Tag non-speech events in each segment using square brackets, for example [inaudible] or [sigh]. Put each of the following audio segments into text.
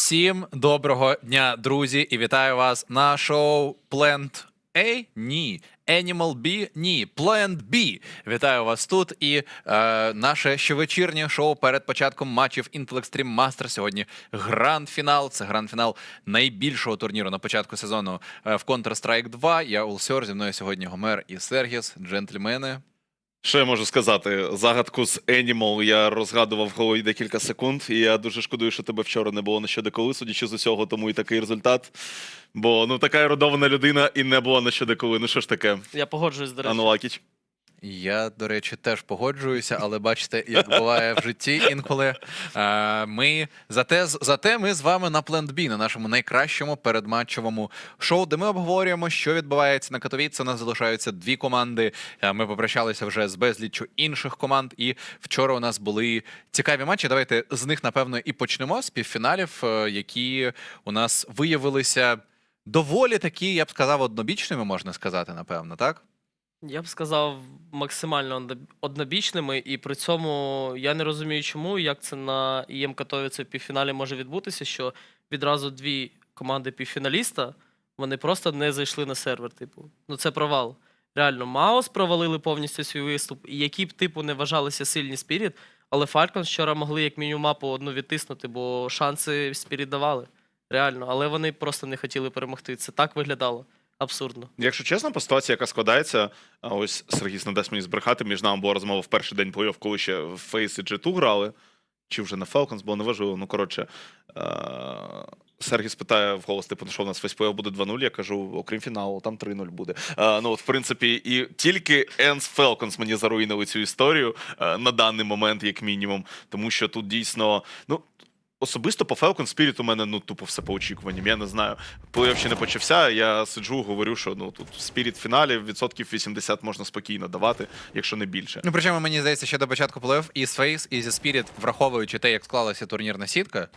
Всім доброго дня, друзі, і вітаю вас на шоу Plant A? Ні. Animal B? Ні. Plant B. Вітаю вас тут. І е, наше щовечірнє шоу перед початком матчів Intel Extreme Master. Сьогодні гранд-фінал. Це гранд-фінал найбільшого турніру на початку сезону е, в Counter-Strike 2. Я Улсьор, зі мною сьогодні Гомер і Сергіс, джентльмени. Що я можу сказати? Загадку з Animal я розгадував в голові декілька секунд, і я дуже шкодую, що тебе вчора не було на що деколи, судячи з усього, тому і такий результат. Бо ну така ерудована людина і не була на що деколи. Ну що ж таке, Я погоджуюсь, до речі. Ануакіч? Я, до речі, теж погоджуюся, але бачите, як буває в житті інколи. Е, ми зате, зате ми з вами на Plant B, на нашому найкращому передматчевому шоу, де ми обговорюємо, що відбувається на Катовіці. У нас залишаються дві команди. Ми попрощалися вже з безліччю інших команд. І вчора у нас були цікаві матчі. Давайте з них, напевно, і почнемо з півфіналів, е, які у нас виявилися доволі такі, я б сказав, однобічними, можна сказати, напевно, так? Я б сказав максимально одно- однобічними, і при цьому я не розумію, чому як це на ІМ Катовіце в півфіналі може відбутися, що відразу дві команди півфіналіста вони просто не зайшли на сервер. Типу, ну це провал. Реально, Маус провалили повністю свій виступ, і які б типу не вважалися сильні Спіріт, але Falcons вчора могли як мінімум мапу одну відтиснути, бо шанси Спіріт давали. Реально, але вони просто не хотіли перемогти. Це так виглядало. Абсурдно. Якщо чесно, по ситуації, яка складається, ось Сергій не дасть мені збрехати, між нами була розмова в перший день плей-офф, коли ще в Фейс і G2 грали, чи вже на Falcons, було неважливо. Ну, коротше, Сергій спитає в голос, типу, ну що в нас весь плей-офф буде 2-0, я кажу, окрім фіналу, там 3-0 буде. Е, ну, от, в принципі, і тільки Енс Falcons мені заруїнили цю історію е, на даний момент, як мінімум, тому що тут дійсно, ну, Особисто по Falcon Spirit у мене ну тупо все по очікуванням. Я не знаю. Плей-офф ще не почався. Я сиджу, говорю, що ну тут Spirit в фіналі відсотків 80 можна спокійно давати, якщо не більше. Ну, причому мені здається, що до початку плей-офф і з Face, і зі Spirit, враховуючи те, як склалася турнірна сітка,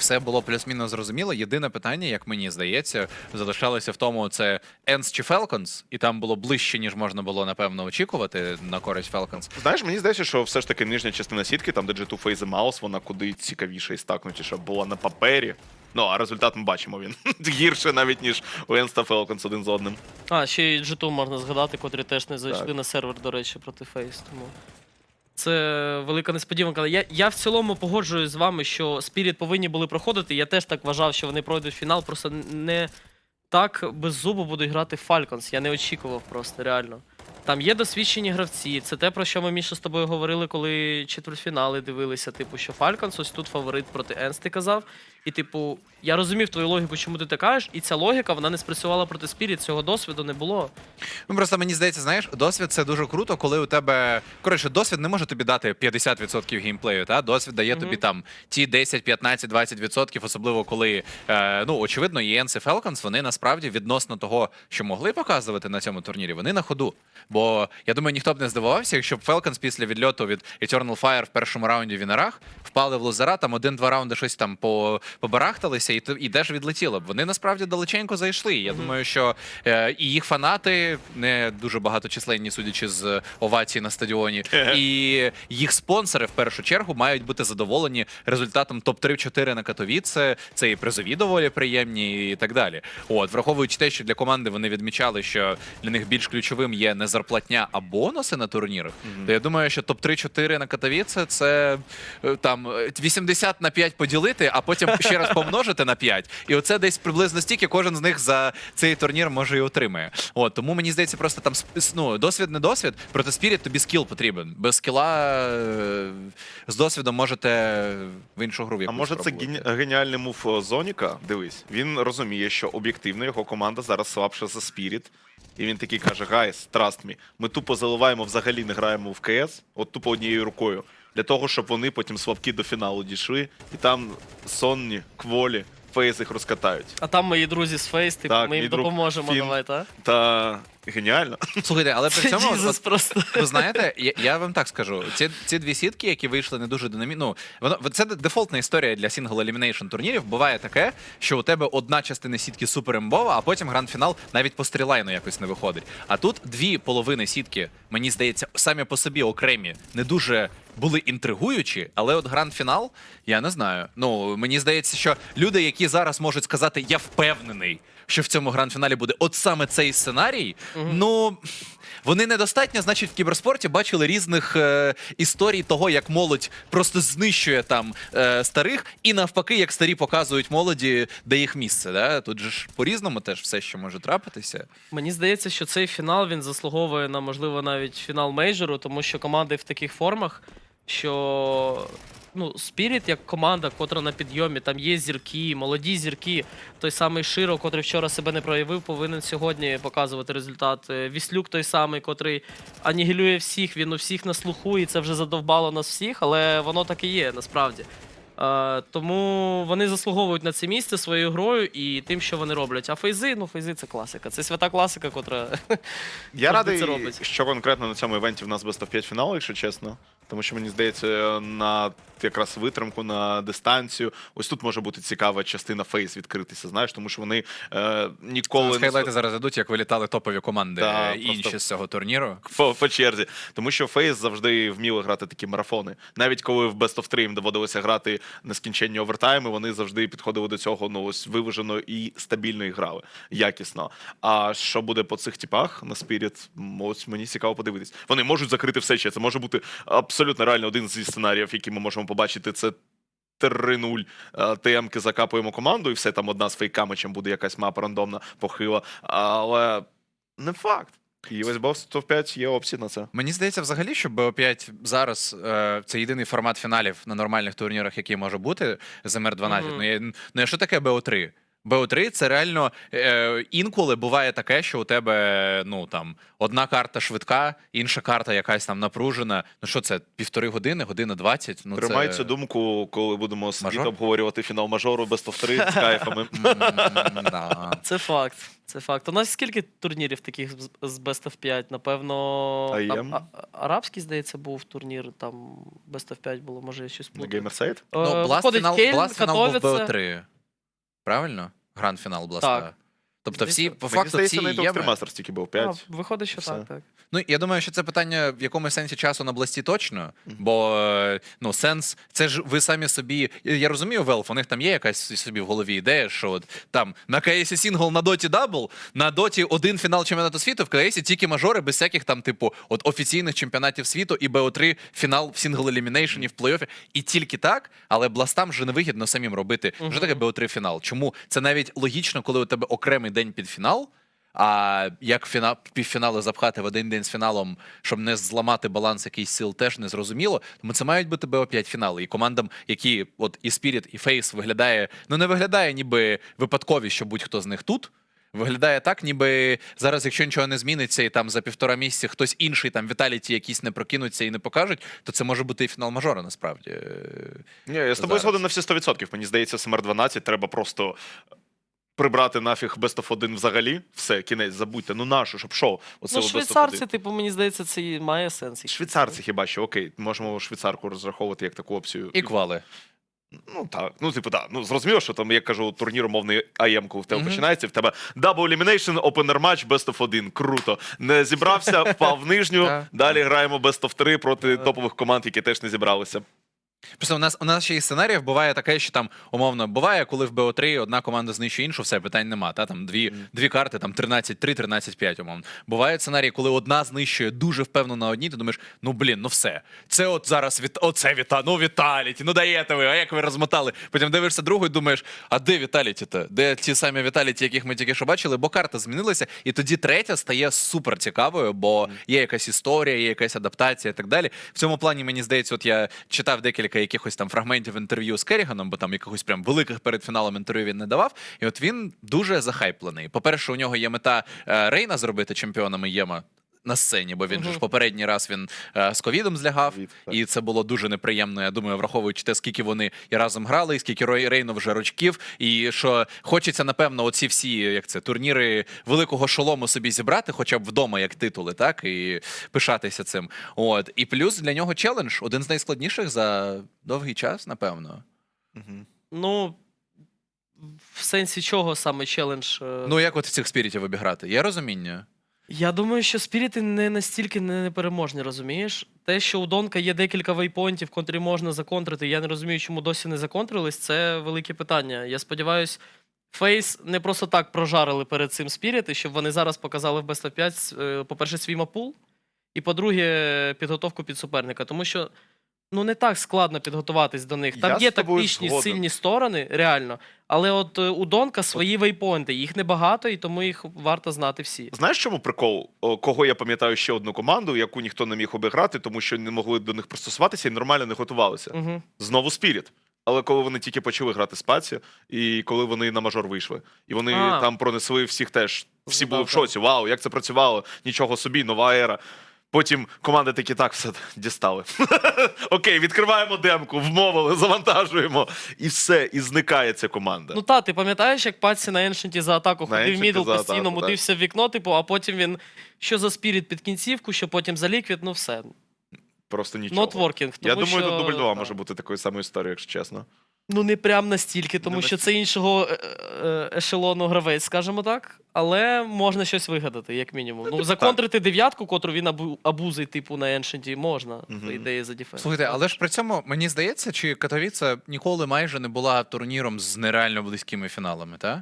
все було плюс-мінус зрозуміло. Єдине питання, як мені здається, залишалося в тому, це Ends чи Falcons, і там було ближче, ніж можна було, напевно, очікувати на користь Falcons. Знаєш, мені здається, що все ж таки нижня частина сітки, там де G2 Phase і Mouse, вона куди цікавіше і стакнутіша була на папері. Ну, а результат ми бачимо він [laughs] гірше навіть, ніж у Ends та Falcons один з одним. А, ще й G2 можна згадати, котрі теж не зайшли Так. на сервер, до речі, проти Фейс. Тому це велика несподіванка. Я, я в цілому погоджуюсь з вами, що Spirit повинні були проходити. Я теж так вважав, що вони пройдуть фінал. Просто не так без зубу будуть грати Falcons. Я не очікував просто, реально. Там є досвідчені гравці. Це те, про що ми Міша з тобою говорили, коли четвертьфінали дивилися. Типу, що Фальконс ось тут фаворит проти Енс, ти казав. І, типу, я розумів твою логіку, чому ти так кажеш, і ця логіка вона не спрацювала проти Spirit, цього досвіду не було. Ну просто мені здається, знаєш, досвід це дуже круто, коли у тебе. Коротше, досвід не може тобі дати 50% геймплею, та досвід дає тобі Мгм. там ті 10, 15, 20%, особливо коли, е, ну, очевидно, і Ents Falcons, вони насправді відносно того, що могли показувати на цьому турнірі, вони на ходу. Бо я думаю, ніхто б не здивувався, якщо б Falcons після відльоту від Eternal Fire в першому раунді в Інерах впали в лузера, там один-два раунди щось там по, побарахталися, і, і де ж відлетіло б. Вони насправді далеченько зайшли. Я думаю, що е, і їх фанати не дуже багаточисленні, судячи з овацій на стадіоні, [laughs] і їх спонсори в першу чергу мають бути задоволені результатом топ-3-4 на Катовіце. Це і призові доволі приємні, і так далі. От, враховуючи те, що для команди вони відмічали, що для них більш ключовим є не зарплатня, а бонуси на турнірах. То я думаю, що топ-3-4 на Катовіце це е, там е, 80 на 5 поділити, а потім ще раз помножити на 5. І оце десь приблизно стільки кожен з них за цей турнір може і отримає. От тому мені здається, просто там ну, досвід не досвід. Проти спіріт тобі скіл потрібен. Без скіла е, з досвідом можете в іншу гру. А може це гені- геніальний мув е, Зоніка? Дивись, він розуміє, що об'єктивно його команда зараз слабша за Spirit. І він такий каже: Гайс, trust me, ми тупо заливаємо, взагалі не граємо в КС, от тупо однією рукою. Для того, щоб вони потім слабкі до фіналу дійшли, і там сонні, кволі, фейс їх розкатають. А там мої друзі з Фейс, типу, Так, ми мій їм друг допоможемо, Фін. давай, та? Та Геніально. Слухайте, але при цьому Jesus от, просто. ви знаєте, я, я вам так скажу: ці, ці дві сітки, які вийшли не дуже динамічно. Ну, воно це дефолтна історія для сингл елімінейшн турнірів. Буває таке, що у тебе одна частина сітки супер імбова, а потім гранд-фінал навіть по стрілайну якось не виходить. А тут дві половини сітки, мені здається, самі по собі окремі, не дуже. Були інтригуючі, але от гранд-фінал, я не знаю. Ну мені здається, що люди, які зараз можуть сказати, я впевнений, що в цьому гранд-фіналі буде от саме цей сценарій, ну вони недостатньо, значить, в кіберспорті бачили різних е, історій того, як молодь просто знищує там е, старих, і навпаки, як старі показують молоді, де їх місце. Да? Тут же ж по-різному теж все, що може трапитися. Мені здається, що цей фінал він заслуговує на можливо навіть фінал мейджору, тому що команди в таких формах, що ну, Spirit як команда, котра на підйомі, там є зірки, молоді зірки. Той самий Широ, котрий вчора себе не проявив, повинен сьогодні показувати результат. Е, Віслюк той самий, котрий анігілює всіх, він у всіх на слуху, і це вже задовбало нас всіх, але воно так і є насправді. Е, тому вони заслуговують на це місце своєю грою і тим, що вони роблять. А фейзи, ну фейзи це класика. Це свята класика, котра Я радий, це робить. що конкретно на цьому івенті в нас Best of 5 фінал, якщо чесно. Тому що мені здається, на якраз витримку, на дистанцію. Ось тут може бути цікава частина фейс відкритися, знаєш, тому що вони е, ніколи З не хайлайти зараз ідуть, як вилітали топові команди Да, е, інші з цього турніру. по, по черзі. Тому що Фейс завжди вміли грати такі марафони. Навіть коли в Best of 3 їм доводилося грати нескінченні овертайми, вони завжди підходили до цього ну, ось виважено і стабільно і грали якісно. А що буде по цих типах на м, ось мені цікаво подивитись. Вони можуть закрити все ще. Це може бути абсолютно реально один зі сценаріїв, які ми можемо побачити. Це 3-0 е, ТМки закапуємо команду, і все там одна з фейками, чим буде якась мапа рандомна, похила. Але не факт. І ось of 5 є опції на це. Мені здається, взагалі, що BO5 зараз е, це єдиний формат фіналів на нормальних турнірах, який може бути з МР-12. Мгм. Ну, я, ну, що таке BO3? BO3 це реально е, інколи буває таке, що у тебе ну там одна карта швидка, інша карта якась там напружена. Ну що це, півтори години, година 20? Ну, Тримай це... цю думку, коли будемо сидіти Мажор? обговорювати фінал мажору Best of 3 з кайфами. [laughs] Да. Це факт. Це факт. У нас скільки турнірів таких з- з Best of 5? Напевно, там, а- а- арабський, здається, був турнір, там Best of 5 було, може я щось На плутаю. Gamerside? Ну, Blast фінал, Кельн, Blast фінал був Катовіце. BO3. Правильно? Гранд-фінал Бласта. Так. Тобто всі, по Мені факту, всі є. Masters тільки був А, виходить, що Все. так, так. Ну, я думаю, що це питання в якомусь сенсі часу на бласті точно, бо е, ну, сенс, це ж ви самі собі. Я розумію, Valve, у них там є якась собі в голові ідея, що от там на КСі сингл на доті дабл, на доті один фінал чемпіонату світу, в КСі тільки мажори без всяких там, типу, от офіційних чемпіонатів світу і БО3 фінал в сингл елімінейшені в плей-офі. І тільки так, але бластам вже невигідно самим робити. Що таке БО3 фінал? Чому це навіть логічно, коли у тебе окремий день під фінал? А як фінал, півфінали запхати в один день з фіналом, щоб не зламати баланс якийсь сил, теж не зрозуміло. Тому це мають бути БО5 фінали. І командам, які от і Spirit, і Face виглядає, ну не виглядає, ніби випадкові, що будь-хто з них тут. Виглядає так, ніби зараз, якщо нічого не зміниться, і там за півтора місяці хтось інший, там Віталіті якісь не прокинуться і не покажуть, то це може бути і фінал мажора, насправді. Ні, я з тобою згоден на всі 100%. Мені здається, смр 12 треба просто прибрати нафіг Best of 1 взагалі. Все, кінець, забудьте. Ну нащо, щоб що? Оце Ну, швейцарці, типу, мені здається, це і має сенс. Швейцарці хіба що, окей, можемо швейцарку розраховувати як таку опцію. І квали. Ну так, ну типу, так. Ну зрозуміло, що там, як кажу, турнір умовний коли в тебе Мгм. починається, в тебе Double Elimination, Opener Match, Best of 1. Круто. Не зібрався, [laughs] впав в нижню. Далі граємо Best of 3 проти топових команд, які теж не зібралися. Просто у нас у нас ще із сценаріїв буває таке, що там умовно буває, коли в БО3 одна команда знищує іншу, все питань нема. Та там дві, дві карти, там 13-3, 13-5, умовно. Бувають сценарії, коли одна знищує дуже впевнено на одній, ти думаєш, ну блін, ну все. Це от зараз від оце віта, ну Віталіті, ну даєте ви, а як ви розмотали? Потім дивишся другу і думаєш, а де Віталіті то Де ті самі Віталіті, яких ми тільки що бачили? Бо карта змінилася, і тоді третя стає супер цікавою, бо є якась історія, є якась адаптація і так далі. В цьому плані мені здається, от я читав декілька якихось там фрагментів інтерв'ю з Керіганом, бо там якихось прям великих перед фіналом інтерв'ю він не давав. І от він дуже захайплений. По-перше, у нього є мета е, Рейна зробити чемпіонами Єма. На сцені, бо він же ж попередній раз він е, з ковідом злягав, так. і це було дуже неприємно. Я думаю, враховуючи те, скільки вони і разом грали, і скільки Рой Рейну вже рочків, і що хочеться, напевно, оці всі як це турніри великого шолому собі зібрати, хоча б вдома, як титули, так і пишатися цим. От і плюс для нього челендж один з найскладніших за довгий час, напевно. Мгм. Ну, в сенсі чого саме челендж? е, Ну як от цих спірітів обіграти? Є розуміння? Я думаю, що спіріти не настільки непереможні, розумієш? Те, що у Донка є декілька вейпоінтів, котрі можна законтрити, я не розумію, чому досі не законтрились, це велике питання. Я сподіваюся, Фейс не просто так прожарили перед цим спіріти, щоб вони зараз показали в Best of 5, е, по-перше, свій мапул, і по-друге, підготовку під суперника. Тому що ну не так складно підготуватись до них. Там Я є з тобою тактичні згоден. сильні сторони, реально. Але от е, у Донка свої вейпоінти, їх небагато, і тому їх варто знати всі. Знаєш, чому прикол? О, Кого я пам'ятаю ще одну команду, яку ніхто не міг обіграти, тому що не могли до них пристосуватися і нормально не готувалися. Угу. Знову Спіріт. Але коли вони тільки почали грати спаці, і коли вони на мажор вийшли, і вони А. там пронесли всіх теж. Всі були в шоці. Вау, як це працювало? Нічого собі, нова ера. Потім команди такі так все дістали. [laughs] Окей, відкриваємо демку, вмовили, завантажуємо, і все, і зникає ця команда. Ну та, ти пам'ятаєш, як Патсі на Еншенті за атаку На ходив мідл постійно, атаку, мутився в вікно, типу, а потім він що за спіріт під кінцівку, що потім за ліквід, ну все. Просто нічого. Working. Я думаю, що, тут дубль 2 може бути такою самою історією, якщо чесно. Ну не прям настільки, тому Не що це іншого е, е, ешелону гравець, скажімо так. Але можна щось вигадати, як мінімум. Ну, законтрити дев'ятку, котру він абу- абузить, типу, на Еншенті, можна, по Мгм. ідеї, за дефенс. Слухайте, але ж при цьому мені здається, чи Катовіца ніколи майже не була турніром з нереально близькими фіналами, так?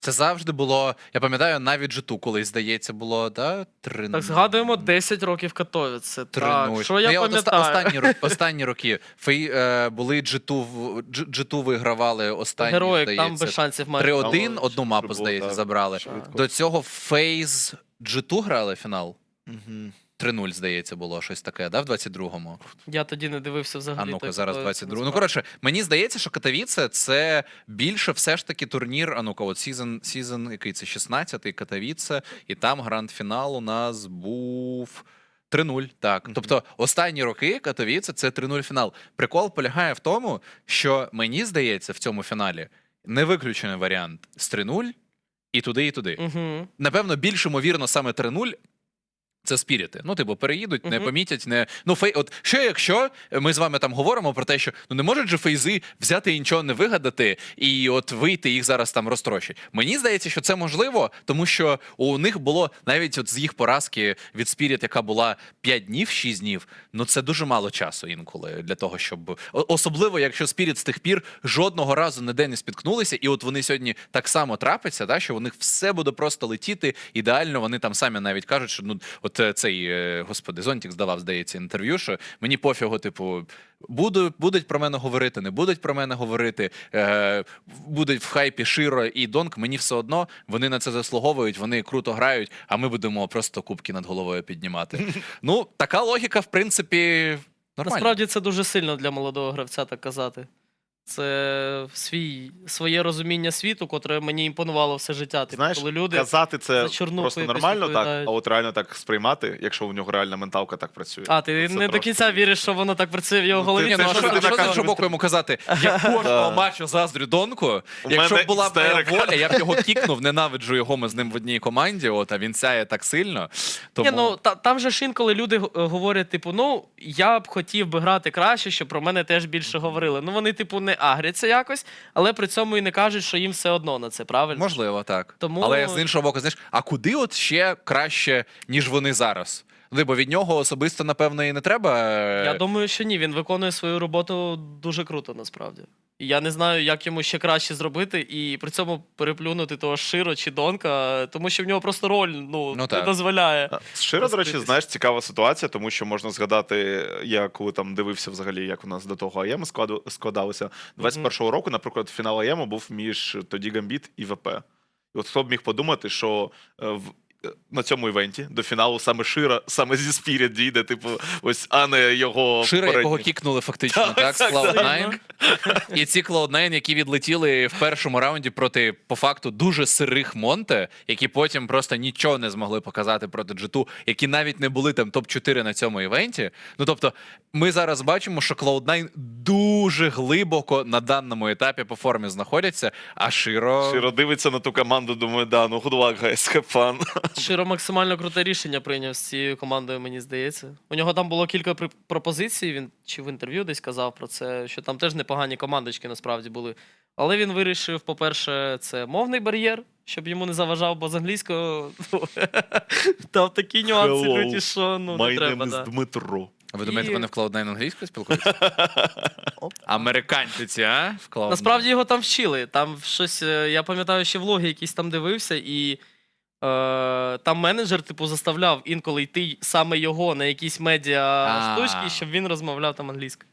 Це завжди було. Я пам'ятаю, навіть житу колись, здається, було, да? Три... Так, згадуємо 10 років Катовіце. Так, що я Ну, от оста- пам'ятаю? Останні, [laughs] останні роки Фей, е, були G2, в- G2 вигравали останні, Героїк там без шансів майже. 3-1, Там одну мапу, здається, так. забрали. Швидко. До цього Фейз G2 грали фінал. Мгм. 3-0, здається, було щось таке, да, в 22-му? Я тоді не дивився взагалі. А ну-ка, зараз Катовіце, 22. Ну, коротше, мені здається, що Катовіце це більше все ж таки турнір. А ну-ка, от сезон, сезон який це 16-й Катовіце, і там гранд-фінал у нас був. 3-0, так. Тобто останні роки Катовіце це 3-0 фінал. Прикол полягає в тому, що мені здається, в цьому фіналі не виключений варіант з 3-0 і туди, і туди. Напевно, більш ймовірно саме 3-0 це спіріти. Ну, типу, переїдуть, не помітять, не. Ну, фей, от що якщо ми з вами там говоримо про те, що ну не можуть же фейзи взяти і нічого не вигадати, і от вийти їх зараз там розтрощать. Мені здається, що це можливо, тому що у них було навіть от з їх поразки від Спіріт, яка була 5 днів, 6 днів. Ну це дуже мало часу інколи для того, щоб особливо, якщо Спіріт з тих пір жодного разу ніде не спіткнулися, і от вони сьогодні так само трапиться, да, що у них все буде просто летіти. Ідеально, вони там самі навіть кажуть, що ну от цей е, господи, Зонтік здавав, здається, інтерв'ю, що мені пофігу, типу. Буду, будуть про мене говорити, не будуть про мене говорити. Е, будуть в хайпі Широ і Донк. Мені все одно вони на це заслуговують, вони круто грають, а ми будемо просто кубки над головою піднімати. [laughs] ну, така логіка, в принципі, нормальна. Насправді це дуже сильно для молодого гравця так казати. Це свій, своє розуміння світу, котре мені імпонувало все життя. Типу, Знаєш, коли люди казати це просто нормально, так, а от реально так сприймати, якщо у нього реальна менталка так працює. А, ти Це не до кінця віриш, що воно так працює в його Ну, голові. ти- ну, що ти що іншого боку йому казати? [laughs] Я кожного матчу заздрю Донку. Якщо б була моя воля, я б його кікнув, ненавиджу його, ми з ним в одній команді, от, а він сяє так сильно. Тому... Ні, ну та, там же ж інколи люди говорять, типу, ну я б хотів би грати краще, щоб про мене теж більше говорили. Ну вони, типу, не агряться якось, але при цьому і не кажуть, що їм все одно на це, правильно? Можливо, так. Тому- Але з іншого боку, знаєш, а куди от ще краще, ніж вони зараз? Ну, бо від нього особисто, напевно, і не треба. е, Я думаю, що ні, він виконує свою роботу дуже круто, насправді. І я не знаю, як йому ще краще зробити, і при цьому переплюнути того Широ чи Донка, тому що в нього просто роль ну, Ну, не так. дозволяє. А, Щиро, до речі, знаєш, цікава ситуація, тому що можна згадати, я коли там дивився взагалі, як у нас до того АЄМ складу- складалося. 21-го року, наприклад, фінал АЄМу був між тоді Гамбіт і ВП. І от хто б міг подумати, що е, в е, на цьому івенті до фіналу саме Шира, саме зі Spirit дійде, типу, ось, а не його Шира, якого кікнули фактично, так, з Cloud9. І ці Cloud9, які відлетіли в першому раунді проти, по факту, дуже сирих Монте, які потім просто нічого не змогли показати проти G2, які навіть не були там топ-4 на цьому івенті. Ну тобто, ми зараз бачимо, що Cloud9 дуже глибоко на даному етапі по формі знаходяться, а Широ. Широ дивиться на ту команду, думає, да, ну good luck, guys, have fun. [laughs] Широ максимально круте рішення прийняв з цією командою, мені здається. У нього там було кілька пропозицій. Він чи в інтерв'ю десь казав про це, що там теж непогані командочки насправді були. Але він вирішив, по-перше, це мовний бар'єр, щоб йому не заважав, бо з англійського ну, [laughs] там такі нюанси люті, що ну не треба. Да. Дмитро. Ви думаєте, вони в Cloud9 англійською спілкуються? [laughs] Американці ці, а? В Cloud9. Насправді його там вчили. Там щось, е, я пам'ятаю, ще влоги якісь там дивився, і там менеджер, типу, заставляв інколи йти саме його на якісь медіа штучки, щоб він розмовляв там англійською.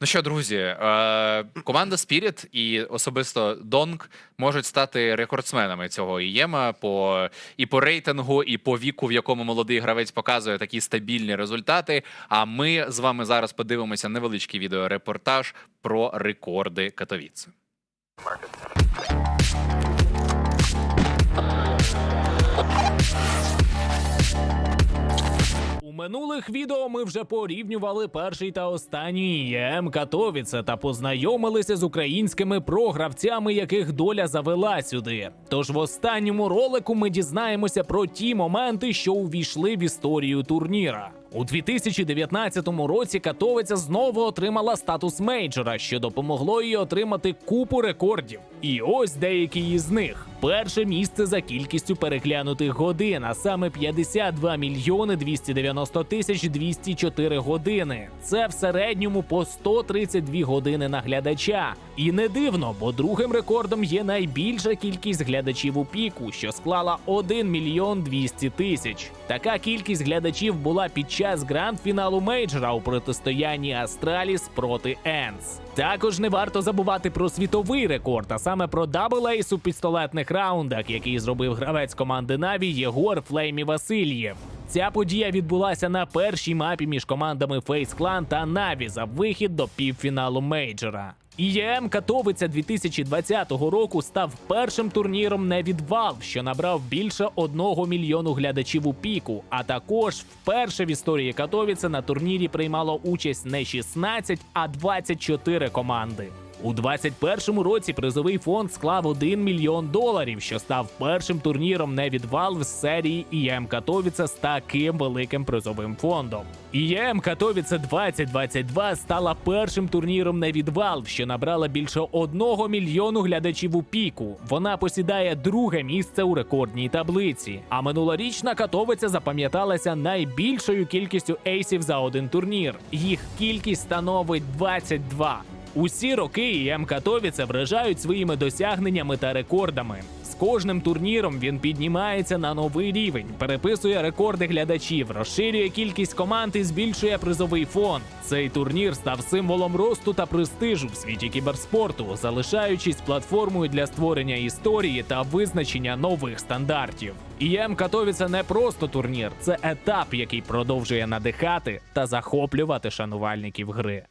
Ну що, друзі, е, команда Spirit і особисто Донг можуть стати рекордсменами цього ієма по і по рейтингу, і по віку, в якому молодий гравець показує такі стабільні результати. А ми з вами зараз подивимося невеличкий відеорепортаж про рекорди Катовіц. Минулих відео ми вже порівнювали перший та останній ЄМ Катовіце та познайомилися з українськими програвцями, яких доля завела сюди. Тож в останньому ролику ми дізнаємося про ті моменти, що увійшли в історію турніра. У 2019 році Катовиця знову отримала статус мейджора, що допомогло їй отримати купу рекордів. І ось деякі із них. Перше місце за кількістю переглянутих годин, а саме 52 мільйони 290 тисяч 204 години. Це в середньому по 132 години на глядача. І не дивно, бо другим рекордом є найбільша кількість глядачів у піку, що склала 1 мільйон 200 тисяч. Така кількість глядачів була під час гранд-фіналу мейджора у протистоянні Астраліс проти Енс. Також не варто забувати про світовий рекорд, а саме про дабл ейс у пістолетних раундах, який зробив гравець команди Наві Єгор Флеймі Васильєв. Ця подія відбулася на першій мапі між командами Face Clan та Наві за вихід до півфіналу мейджора. ІЄМ Катовиця 2020 року став першим турніром не від Valve, що набрав більше одного мільйону глядачів у піку. А також вперше в історії Катовіця на турнірі приймало участь не 16, а 24 команди. У 21-му році призовий фонд склав 1 мільйон доларів, що став першим турніром не від Valve з серії ІЕМ Катовіца з таким великим призовим фондом. ІЕМ Катовіца 2022 стала першим турніром не від Valve, що набрала більше 1 мільйону глядачів у піку. Вона посідає друге місце у рекордній таблиці. А минулорічна Катовиця запам'яталася найбільшою кількістю ейсів за один турнір. Їх кількість становить 22. Усі роки ІМ Катовіце вражають своїми досягненнями та рекордами. З кожним турніром він піднімається на новий рівень, переписує рекорди глядачів, розширює кількість команд і збільшує призовий фонд. Цей турнір став символом росту та престижу в світі кіберспорту, залишаючись платформою для створення історії та визначення нових стандартів. ІМ Катовіце не просто турнір, це етап, який продовжує надихати та захоплювати шанувальників гри.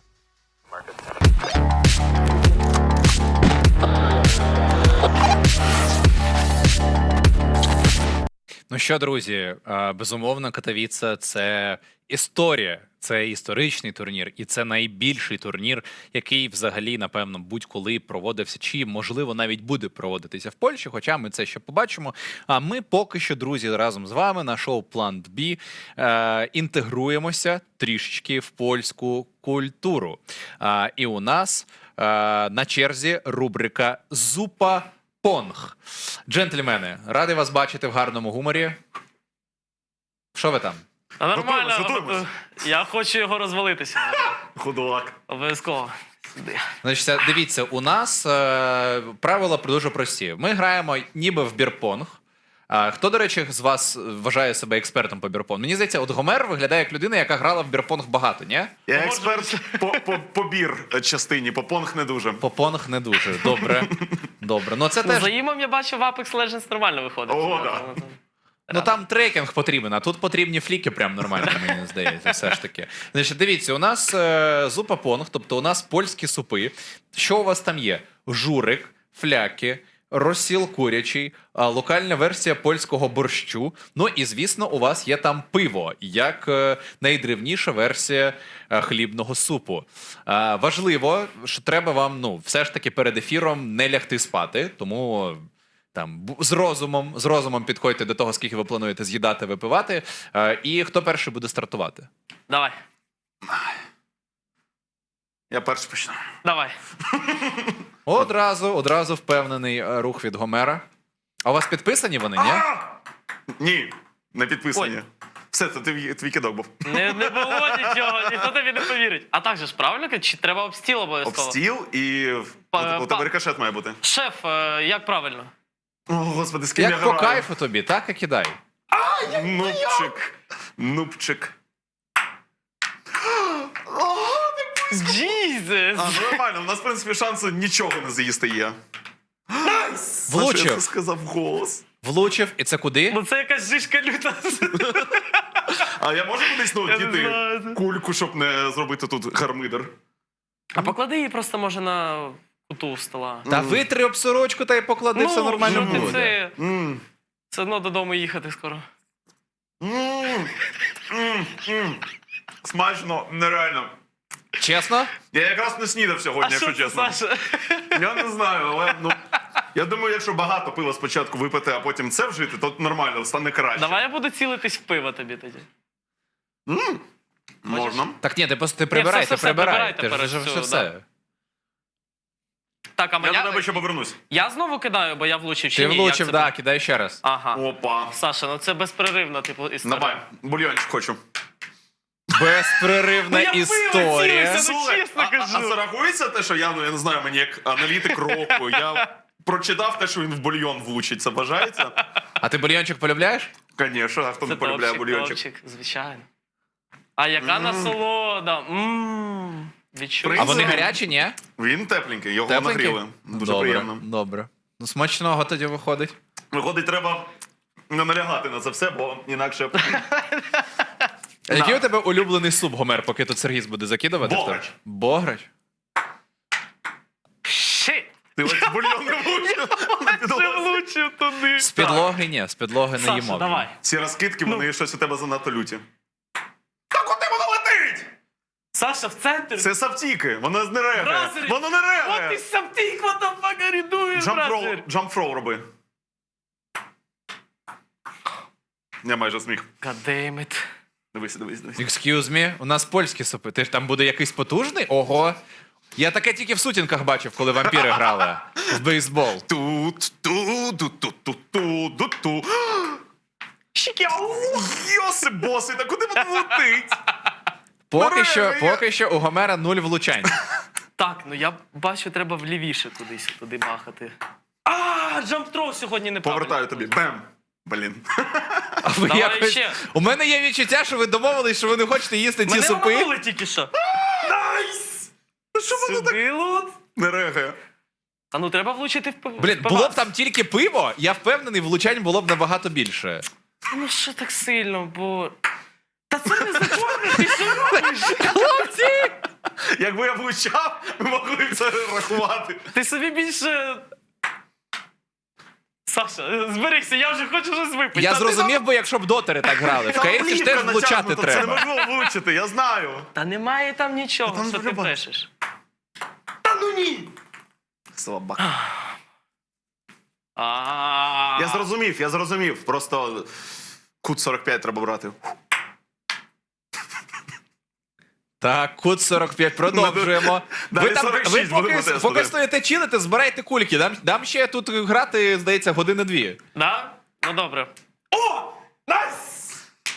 Ну що, друзі, е, безумовно, Катовіца це історія, це історичний турнір, і це найбільший турнір, який взагалі, напевно, будь-коли проводився, чи можливо навіть буде проводитися в Польщі. Хоча ми це ще побачимо. А ми поки що, друзі, разом з вами на шоу План Б е, інтегруємося трішечки в польську культуру. А, і у нас е, на черзі рубрика Зупа. Понг. Джентльмени, радий вас бачити в гарному гуморі. Що ви там? А нормально, Готуємось, готуємось. я хочу його розвалитися. Худолак. Обов'язково. Сюди. Значить, дивіться, у нас е, правила дуже прості. Ми граємо ніби в бірпонг. А, хто, до речі, з вас вважає себе експертом по бірпонгу? Мені здається, от Гомер виглядає як людина, яка грала в бірпонг багато, ні? Я експерт по, по, по бір частині, по понг не дуже. По понг не дуже. Добре. Добре. Ну це Ну, теж. за імом я бачу в Apex Legends нормально виходить. О, Ну, да. ну, Ну там трекінг потрібен, а тут потрібні фліки прям нормально, мені здається, все ж таки. Значить, дивіться, у нас е, зупа понг, тобто у нас польські супи. Що у вас там є? Журик, фляки, розсіл курячий, локальна версія польського борщу. Ну і звісно, у вас є там пиво, як е, найдревніша версія е, хлібного супу. Е, важливо, що треба вам ну, все ж таки перед ефіром не лягти спати, тому. Там з розумом, з розумом підходьте до того, скільки ви плануєте з'їдати, випивати. І хто перший буде стартувати? Давай, Я перший почну. давай. [laughs] Одразу, одразу впевнений е, рух від Гомера. А у вас підписані вони, ні? Ні, не підписані. Ой. Все, це твій, твій кидок був. Не, не було нічого, ніхто тобі не повірить. А так же ж правильно? Чи треба обстіл обов'язково? Обстіл і Па- у тебе па- рикошет має бути. Шеф, е, як правильно? О, господи, з ким я Як по граю? кайфу тобі, так і кидай. Нупчик. Нупчик. Джізес! А, ну нормально, у нас, в принципі, шансу нічого не заїсти є. Влучив. Я це сказав голос. Влучив, і це куди? Ну це якась жишка люта. А я можу кудись ну, Я не діти знаю. кульку, щоб не зробити тут гармидер? А поклади її просто може на куту стола. Та витри об сорочку та й поклади, все нормально що ти буде. Це, М. все одно додому їхати скоро. М. М. М. Смачно, нереально. Чесно? Я якраз не снідав сьогодні, що якщо це, чесно. Саша? Я не знаю, але ну. Я думаю, якщо багато пива спочатку випити, а потім це вжити, то нормально, стане краще. Давай я буду цілитись в пиво тобі тоді. М. Можна. Так ні, ти просто ти прибирай, все, ти все, прибирай. прибирайте Ти ж перед вже цю, все. да. Так, а Я до тебе ще повернусь. Я знову кидаю, бо я влучив чи Ти ні? влучив, Як це да, буде? кидай ще раз. Ага. Опа. Саша, ну це безперервна, типу, історія. Давай, бульйончик хочу. Безперервна Ну, історія. ну, Слухай, а, а, а це рахується те, що я, ну я не знаю, мені як аналітик року. Я прочитав те, що він в бульйон влучить. Це бажається? А ти бульйончик полюбляєш? Звісно, а хто не полюбляє бульйончик? топчик, звичайно. А яка насолода? Ммм. Відчуй. А вони гарячі, ні? Він тепленький, його Тепленькі? нагріли. Дуже добре, приємно. Добре. Ну, смачного тоді виходить. Виходить, треба не налягати на це все, бо інакше. [laughs] А який у тебе улюблений суп, Гомер, поки тут Сергій буде закидувати? Бограч. Бограч? Щит! Ти ось бульйон не влучив. Ти влучив туди. З підлоги ні, з підлоги не Саша, їмо. давай. Ці розкидки, Ну. вони щось у тебе занадто люті. Та куди воно летить? Саша, в центр. Це савтіки, воно не регає. Бразери. Воно не От ти регає. сам ти квадофака рідуєш, Джампфроу бразер. джампфроу роби. Я майже зміг. Goddammit. Дивись, дивись, дивись. Excuse me, у нас польські супи. Ти ж там буде якийсь потужний? Ого. Я таке тільки в сутінках бачив, коли вампіри грали в бейсбол. Тут, тут, тут, тут, тут, тут, тут, тут. Йоси, боси, та куди воно летить? Поки що, я- поки що у Гомера нуль влучань. Так, ну я бачу, треба влівіше кудись туди махати. А, джамптроу сьогодні не Повертаю тобі. Бем. Блін. А ви Давай якось... ще. У мене є відчуття, що ви домовились, що ви не хочете їсти ці Мене супи. обманули тільки що. Найс! Та Що воно так Сюди лут. не регає? А ну треба влучити в пиво. Блін, в було б там тільки пиво, я впевнений, влучань було б набагато більше. Ну що так сильно, бо. Та це не законно, ти що робиш? Хлопці! Якби я влучав, ми могли б це рахувати. Ти собі більше. Саша, зберися, я вже хочу щось випити. Я Та ти зрозумів би, якщо б дотери так грали. В Там кейсі ж плівка теж влучати натягнута, Це треба. неможливо влучити, я знаю. Та немає там нічого, Там що ти по-любому. пишеш. Та ну ні. Слабак. А Я зрозумів, я зрозумів. Просто кут 45 треба брати. Так, кут 45, продовжуємо. Ви там 46 ви поки, поки стоїте чилите, збирайте кульки. Дам, дам ще тут грати, здається, години-дві. Да? Ну добре.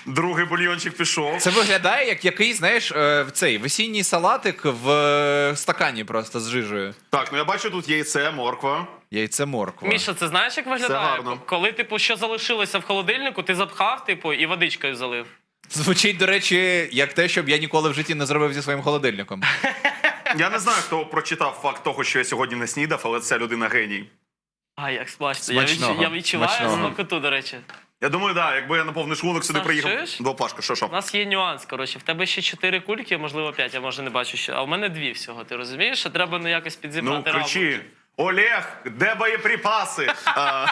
Другий бульйончик пішов. Це виглядає як якийсь, знаєш, е, цей весінній салатик в е, стакані просто з жижею. Так, ну я бачу тут яйце, морква. Яйце морква. Міша, це знаєш, як виглядає? гарно. Коли, типу, що залишилося в холодильнику, ти запхав, типу, і водичкою залив. Звучить, до речі, як те, щоб я ніколи в житті не зробив зі своїм холодильником. [laughs] Я не знаю, хто прочитав факт того, що я сьогодні не снідав, але ця людина геній. А, як смачно. Я, відчу... Смачного, я відчуваю смачного. смакоту, до речі. Я думаю, так, да, якби я на повний шлунок сюди Саш, приїхав. чуєш? До Пашка, що що? У нас є нюанс. Коротше, в тебе ще чотири кульки, можливо, п'ять, я може не бачу ще. А в мене дві всього. Ти розумієш, що треба ну якось Ну, підзібрати кричи. Олег, де боєприпаси? [laughs] А,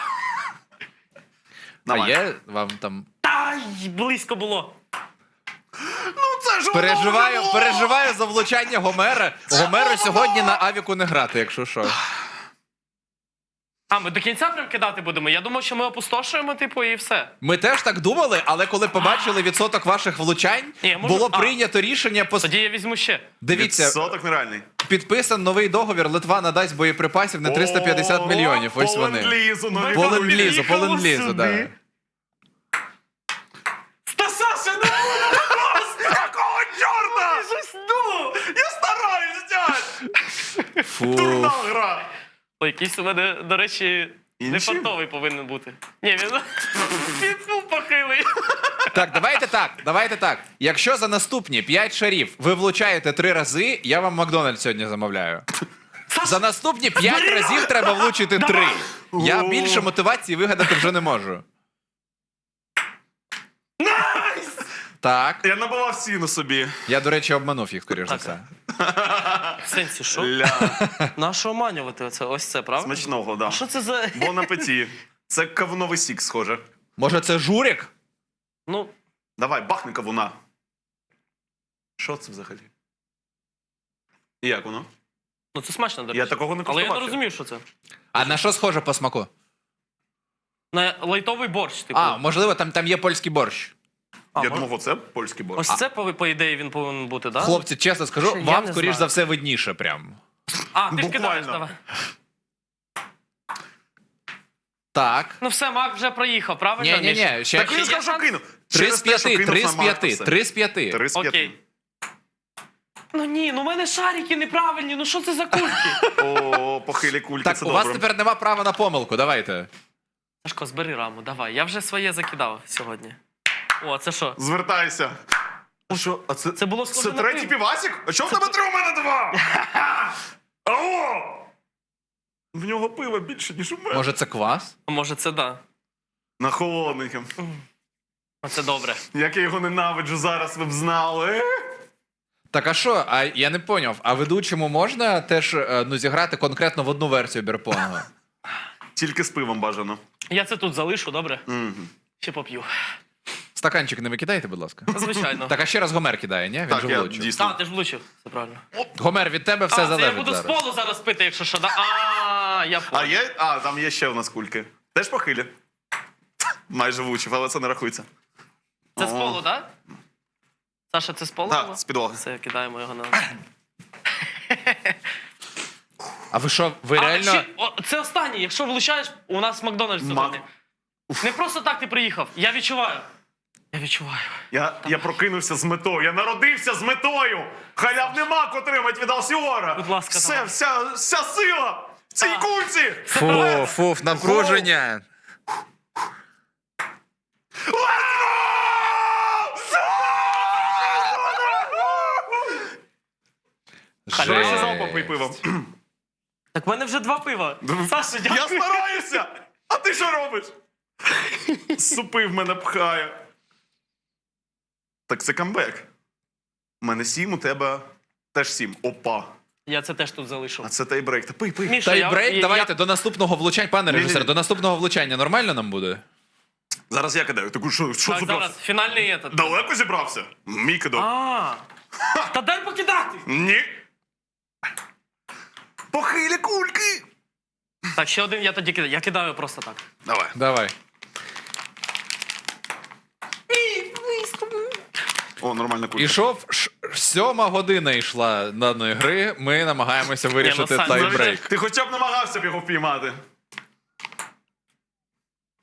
А давай. є вам там. Ай, близько було. Ну це ж воно Переживаю, було! переживаю за влучання Гомера. Гомеру сьогодні на авіку не грати, якщо що. А, ми до кінця прям кидати будемо. Я думав, що ми опустошуємо, типу, і все. Ми теж так думали, але коли побачили відсоток ваших влучань, Ні, може- було а. прийнято рішення по Тоді я візьму ще. дивіться, Відсоток нереальний. підписан новий договір. Литва надасть боєприпасів на 350 мільйонів. Ось вони. ленд-лізу, нові По да. Та Саша, ну Якого чорта? ну! Я стараюсь, дядь! Фу. Дурна гра. Ой, якийсь у мене, до речі, не Інші? фартовий повинен бути. Ні, він, [laughs] він був похилий. Так, давайте так. Давайте так. Якщо за наступні 5 шарів ви влучаєте 3 рази, я вам Макдональдс сьогодні замовляю. За наступні 5 разів треба влучити 3. Я більше мотивації вигадати вже не можу. Так. Я набивав сіну собі. Я, до речі, обманув їх, скоріш за все. [laughs] В сенсі, що? Ля, Нащо оманювати оце? Ось це, правда? смачного, да. А що це за. Бон апеті. Це кавуновий сік, схоже. Може, це журик? Ну, Давай, бахни кавуна. Що це взагалі? І як воно? ну це смачно, до речі. Я такого не Але я не куштував ще. розумію, що це. А на що схоже по смаку? На лайтовий борщ, типу. А, можливо, там, там є польський борщ. А, Я мож- думав, оце польський борщ. Ось це, по, по ідеї, він повинен бути, так? Хлопці, чесно скажу, Що, я вам, не скоріш знаю. за все, видніше прям. А, ти Буквально. вкидаєш, давай. Так. Ну все, Мак вже проїхав, правильно? Ні, ні, Міш? ні, ще Так він сказав, що кинув. Три Через з те, що п'яти, кинув три з п'яти, все. три з п'яти. Три з п'яти. Окей. Ну ні, ну в мене шарики неправильні, ну що це за кульки? [laughs] О, похилі кульки, Так, це у вас добре. тепер нема права на помилку, давайте. Сашко, збери раму, давай. Я вже своє закидав сьогодні. О, це що? Звертайся. А що? А це, Це було схоже це на третій пиво. півасік? А чого в тебе три у мене два? [laughs] Алло! В нього пива більше, ніж у мене. Може, це квас? А Може, це да. На холодненьким. Оце добре. Як я його ненавиджу зараз, ви б знали. Так, а що? А я не поняв. А ведучому можна теж е, ну, зіграти конкретно в одну версію бірпонгу? Тільки з пивом бажано. Я це тут залишу, добре? Ще поп'ю. Стаканчик не викидайте, будь ласка. Звичайно. Так, а ще раз Гомер кидає, ні? Він Так, же я влучив. дійсно. А, ти ж влучив. Це правильно. Гомер, від тебе все а, це я залежить буду зараз. з полу зараз пити, якщо що. Да? А, я А є. А, там є ще у нас кульки. Теж похилі. [laughs] Майже влучив, але це не рахується. Це з полу, так? Саша, це з полу? Так, було? з підлоги. Все, кидаємо його на. А ви що, ви А, реально. о, це останнє. Якщо влучаєш, у нас Макдональдс Мак. сьогодні. Не просто так ти приїхав. Я відчуваю. Я відчуваю. Я, я прокинувся з метою. Я народився з метою. Халявний мак отримать від Алсіора. Будь ласка, Все, давай. вся, вся сила в цій А. кульці. Фу, фу, напруження. Ще залпом пий пивом. Так в мене вже два пива. Саша, Я дякую. стараюся! А ти що робиш? Супи в мене пхає. Так це камбек. У мене сім, у тебе теж сім. Опа. Я це теж тут залишу. А це тайбрейк. Та пий, пий. Міша, я- брейк, я- давайте до наступного влучання. Пане Ні-ні-ні. режисер, до наступного влучання нормально нам буде? Зараз я кидаю. Таку що, що Так, зібрався? зараз, фінальний етат. Далеко зібрався? Мій кидок. А, та дай покидати. Ні. Похилі кульки. Так, ще один я тоді кидаю. Я кидаю просто так. Давай. Давай. О, нормальна кулька. Ішов ш- сьома година йшла даної гри. Ми намагаємося вирішити Сань, тайбрейк. Ти хоча б намагався б його впіймати.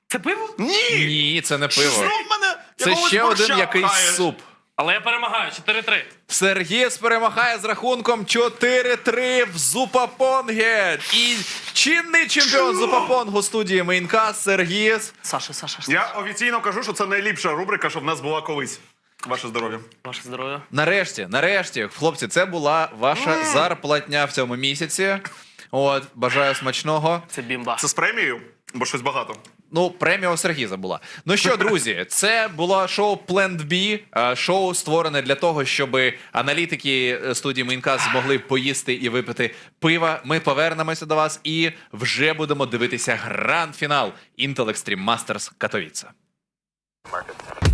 Це пиво? Ні! Ні, це не пиво. Знов мене Це якогось ще борща один якийсь пхаєш. суп. Але я перемагаю. 4-3. Сергіс перемагає з рахунком 4-3 в Зупапонге. І чинний чемпіон Зупапонгу студії Мейнкас Сергіс. Саша, Саша, Саша. Я офіційно кажу, що це найліпша рубрика, що в нас була колись. Ваше здоров'я. Ваше здоров'я. Нарешті, нарешті, хлопці, це була ваша зарплатня в цьому місяці. От, бажаю смачного. Це бімба. Це з премією? Бо щось багато. Ну, премія у Сергіза була. Ну що, друзі, це було шоу Plant B, е, шоу створене для того, щоб аналітики е, студії Майнкас змогли поїсти і випити пива. Ми повернемося до вас і вже будемо дивитися гранд-фінал Intel Extreme Masters Катовіца. Market.